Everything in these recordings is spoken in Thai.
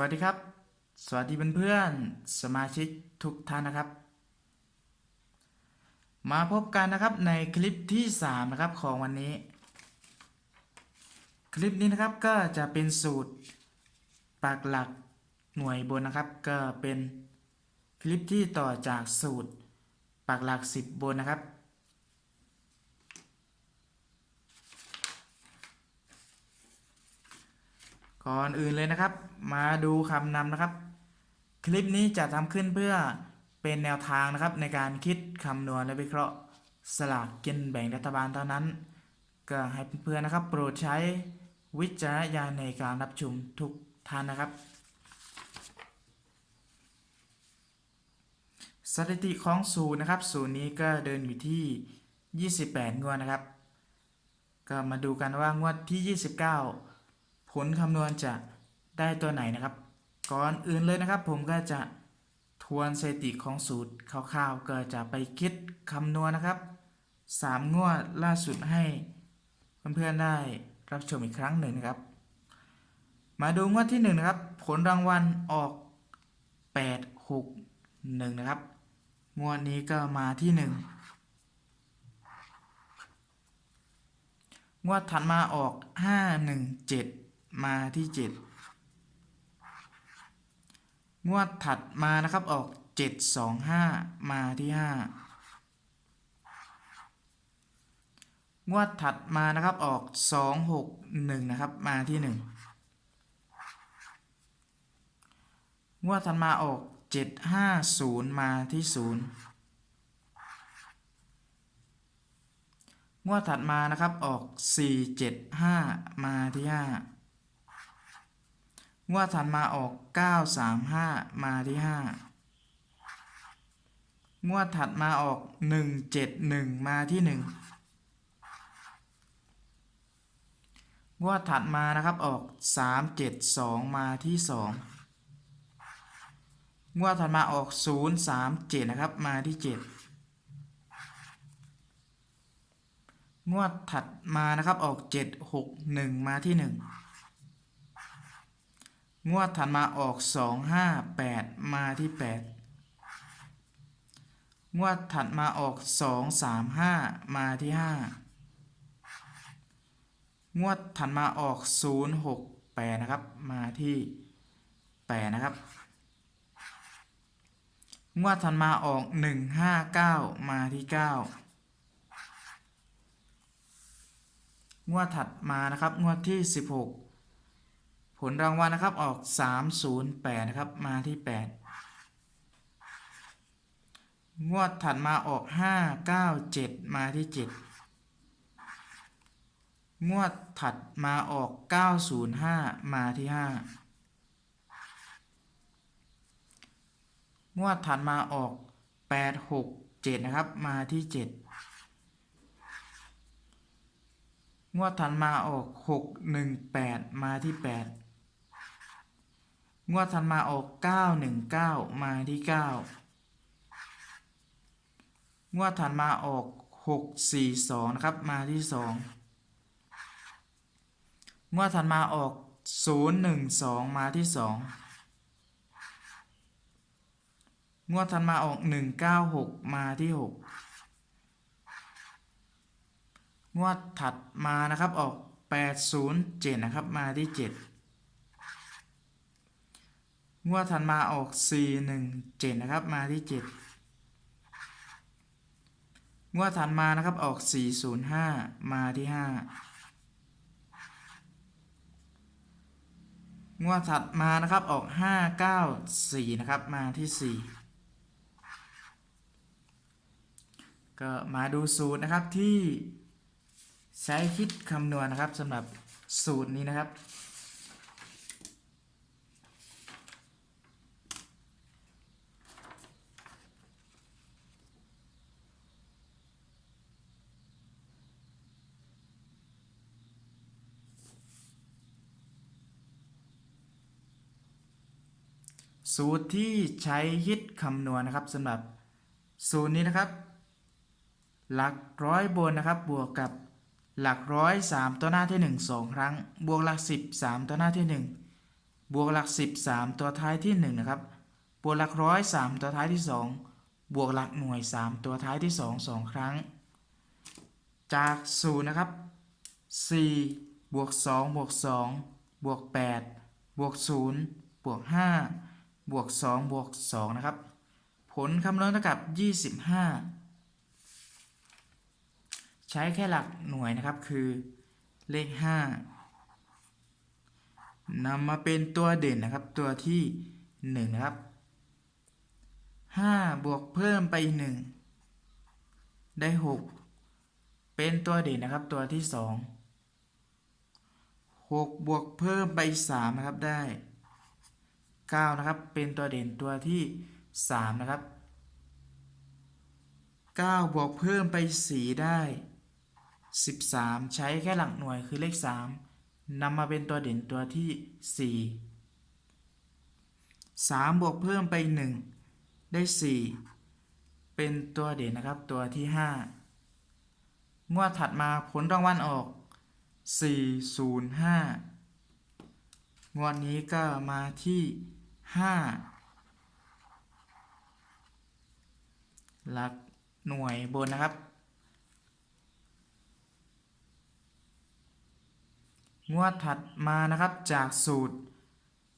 วัสดีครับ สวัสดีเพื่อนๆสมาชิกทุกท่านนะครับ มาพบกันนะครับในคลิปที่3นะครับของวันนี้ คลิปนี้นะครับก็จะเป็นสูตรปักหลักหน่วยบนนะครับ ก็เป็นคลิปที่ต่อจากสูตรปักหลัก 10 บนนะครับ ก่อนอื่นเลยนะครับ มาดูคำนำนะครับ คลิปนี้จะทำขึ้นเพื่อเป็นแนวทางนะครับ ในการคิดคำนวณและวิเคราะห์สลากกินแบ่งรัฐบาลเท่านั้น ก็ให้เพื่อนๆนะครับ โปรดใช้วิจารณญาณในการรับชมทุกท่านนะครับ สถิติของศูนย์นะครับศูนย์นี้ก็เดินอยู่ที่ 28 งวดนะครับ ก็มาดูกันว่างวดที่ 29 ผลคำนวณจะได้ตัวไหนนะครับ ก่อนอื่นเลยนะครับ ผมก็จะทวนสถิติของสูตรคร่าวๆก็จะไปคิดคำนวณนะครับ 3 งวดล่าสุดให้เพื่อนๆได้รับชมอีกครั้งหนึ่งนะครับ มาดูงวดที่1นะครับ ผลรางวัลออก 8 6 1นะครับ งวดนี้ก็มาที่ 1 งวดถัดมาออก 5 1 7 มาที่ 7 งวดถัดมานะครับออก 7 2 5 มาที่ 5 งวดถัดมานะครับออก 2 6 1 นะครับ มาที่ 1 งวดถัดมาออก 7 5 0 มาที่ 0งวดถัดมานะครับออก 4 7 5 มาที่ 5 งวดถัดมาออก 9 3 5 มาที่ 5 งวดถัดมาออก 1 7 1 มาที่ 1 งวดถัดมานะครับออก 3 7 2 มาที่ 2 งวดถัดมาออก 0 3 7 นะครับ มาที่ 7 งวดถัดมานะครับออก 7 6 1 มาที่ 1 งวดถัดมาออก2 5 8มาที่8งวดถัดมาออก2 3 5มาที่5งวดถัดมาออก0 6 8นะครับ มาที่8นะครับ งวดถัดมาออก1 5 9มาที่9งวดถัดมานะครับ งวดที่16ผ ลรางวัลนะครับ ออก 308 นะครับ มาที่ 8 งวดถัดมาออก 597 มาที่ 7 งวดถัดมาออก 905 มาที่ 5 งวดถัดมาออก 867 นะครับ มาที่ 7 งวดถัดมาออก 618 มาที่ 8 งวดถัดมาออก919มาที่9งวดถัดมาออก642นะครับมาที่2งวดถัดมาออก012มาที่2งวดถัดมาออก196มาที่6งวดถัดมานะครับออก807นะครับมาที่7 งวดถัดมาออก 417 นะครับ มาที่ 7 งวดถัดมานะครับออก 405 มาที่ 5 งวดถัดมานะครับออก 594 นะครับ มาที่ 4 ก็มาดูสูตรนะครับที่ใช้คิดคำนวณนะครับสำหรับสูตรนี้นะครับ สูตรที่ใช้คิดคำนวณนะครับสำหรับสูตรนี้นะครับ หลักร้อยบนนะครับ บวกกับหลักร้อยสามตัวหน้าที่หนึ่งสองครั้ง บวกหลักสิบสามตัวหน้าที่หนึ่งบวกหลักสิบสามตัวท้ายที่หนึ่งนะครับ บวกหลักร้อยสามตัวท้ายที่สองบวกหลักหน่วยสามตัวท้ายที่สองสองครั้ง จากศูนย์นะครับสี่บวกสองบวกสองบวกแปดบวกศูนย์บวกห้า บวกสองบวกสองนะครับ ผลคำนวณเท่ากับยี่สิบห้าใช้แค่หลักหน่วยนะครับคือเลขห้านำมาเป็นตัวเด่นนะครับตัวที่หนึ่งนะครับห้าบวกเพิ่มไปหนึ่งได้หกเป็นตัวเด่นนะครับตัวที่สองหกบวกเพิ่มไปสามนะครับได้ เก้านะครับ เป็นตัวเด่นตัวที่สามนะครับเก้าบวกเพิ่มไปสี่ได้สิบสามใช้แค่หลักหน่วยคือเลขสามนำมาเป็นตัวเด่นตัวที่สี่สามบวกเพิ่มไปหนึ่งได้สี่เป็นตัวเด่นนะครับตัวที่ห้างวดถัดมาผลรางวัลออก 405 งวดนี้ก็มาที่ 5 หลักหน่วยบนนะครับ งวดถัดมานะครับจากสูตร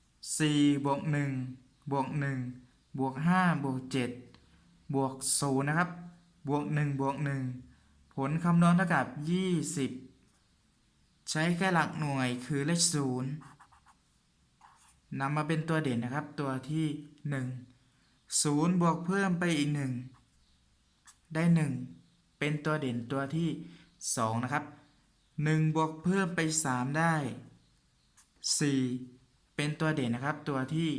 4 บวก 1 บวก 1 บวก 5 บวก 7 บวก 0 นะครับ บวก 1 บวก 1 ผลคำนวณเท่ากับ 20 ใช้แค่หลักหน่วยคือเลข 0 นำมาเป็นตัวเด่นนะครับ ตัวที่ 1 0 บวกเพิ่มไปอีก 1 ได้ 1 เป็นตัวเด่นตัวที่ 2 นะครับ 1 บวกเพิ่มไป 3 ได้ 4 เป็นตัวเด่นนะครับ ตัวที่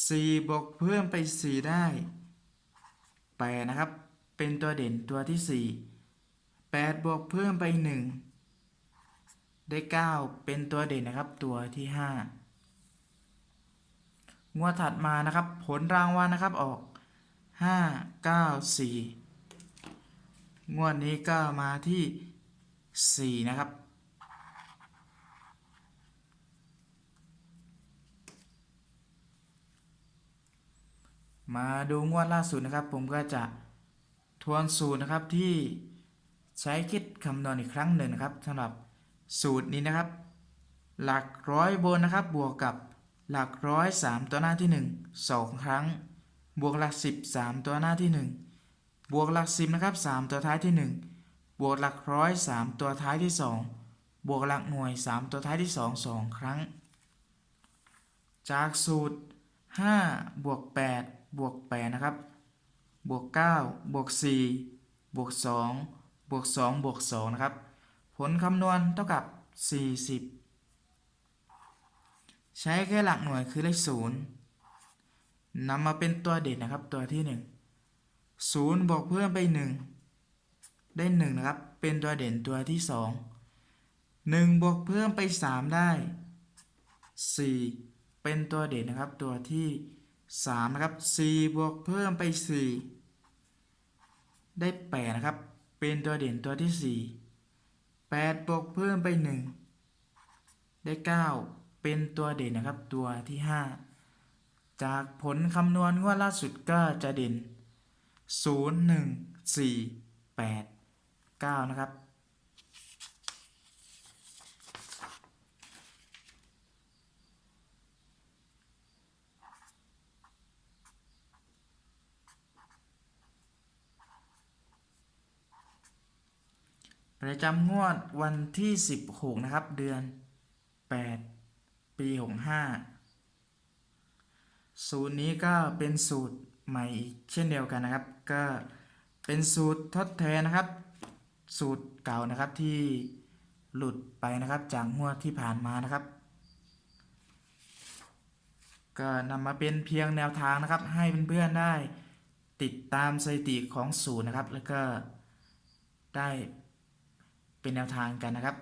3 4 บวกเพิ่มไป 4 ได้8นะครับ เป็นตัวเด่นตัวที่ 4 8 บวกเพิ่มไป 1 ได้ 9 เป็นตัวเด่นนะครับ ตัวที่ 5 งวดถัดมานะครับ ผลรางวัลนะครับออก 5 9 4 งวดนี้ก็มาที่ 4 นะครับ มาดูงวดล่าสุดนะครับ ผมก็จะทวนสูตรนะครับที่ใช้คิดคำนวณอีกครั้งหนึ่งนะครับสำหรับสูตรนี้นะครับ หลักร้อยบนนะครับบวกกับ หลักร้อยสามตัวหน้าที่หนึ่งสองครั้ง บวกหลักสิบสามตัวหน้าที่หนึ่งบวกหลักสิบนะครับสามตัวท้ายที่หนึ่งบวกหลักร้อยสามตัวท้ายที่สองบวกหลักหน่วยสามตัวท้ายที่สองสองครั้ง จากสูตรห้าบวกแปดบวกแปดนะครับบวกเก้าบวกสี่บวกสองบวกสองบวกสองนะครับ ผลคำนวณเท่ากับสี่สิบ ใช้แค่หลักหน่วยคือเลขศูนย์นำมาเป็นตัวเด่นนะครับตัวที่หนึ่งศูนย์บวกเพิ่มไปหนึ่งได้หนึ่งนะครับ เป็นตัวเด่นตัวที่สองหนึ่งบวกเพิ่มไปสามได้สี่เป็นตัวเด่นนะครับตัวที่สามนะครับสี่บวกเพิ่มไปสี่ได้แปดนะครับ เป็นตัวเด่นตัวที่สี่แปดบวกเพิ่มไปหนึ่งได้เก้า เป็นตัวเด่นนะครับตัวที่ห้าจากผลคำนวณงวดล่าสุดก็จะเด่นศูนย์หนึ่งสี่แปดเก้านะครับ ประจำงวดวันที่ 16 นะครับ เดือน 8 ปี65สูตรนี้ก็เป็นสูตรใหม่อีกเช่นเดียวกันนะครับ ก็เป็นสูตรทดแทนนะครับ สูตรเก่านะครับที่หลุดไปนะครับจากงวดที่ผ่านมานะครับ ก็นำมาเป็นเพียงแนวทางนะครับ ให้เพื่อนๆได้ติดตามสถิติของสูตรนะครับ แล้วก็ได้เป็นแนวทางกันนะครับ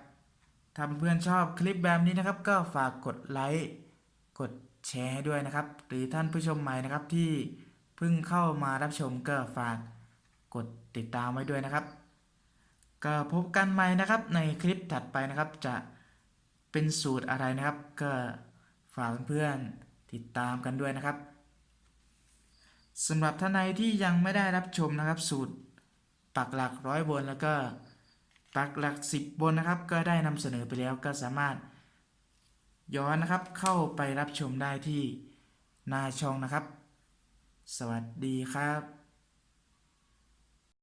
ถ้าเพื่อนๆชอบคลิปแบบนี้นะครับ ก็ฝากกดไลค์กดแชร์ให้ด้วยนะครับ หรือท่านผู้ชมใหม่นะครับที่เพิ่งเข้ามารับชมก็ฝากกดติดตามไว้ด้วยนะครับ ก็พบกันใหม่นะครับในคลิปถัดไปนะครับ จะเป็นสูตรอะไรนะครับ ก็ฝากเพื่อนๆติดตามกันด้วยนะครับสำหรับท่านใดที่ยังไม่ได้รับชมนะครับ สูตรปักหลักร้อยบนแล้วก็ ตักหลักสิบบนนะครับ ก็ได้นำเสนอไปแล้วก็สามารถ ย้อนนะครับเข้าไปรับชมได้ที่หน้าช่องนะครับ สวัสดีครับ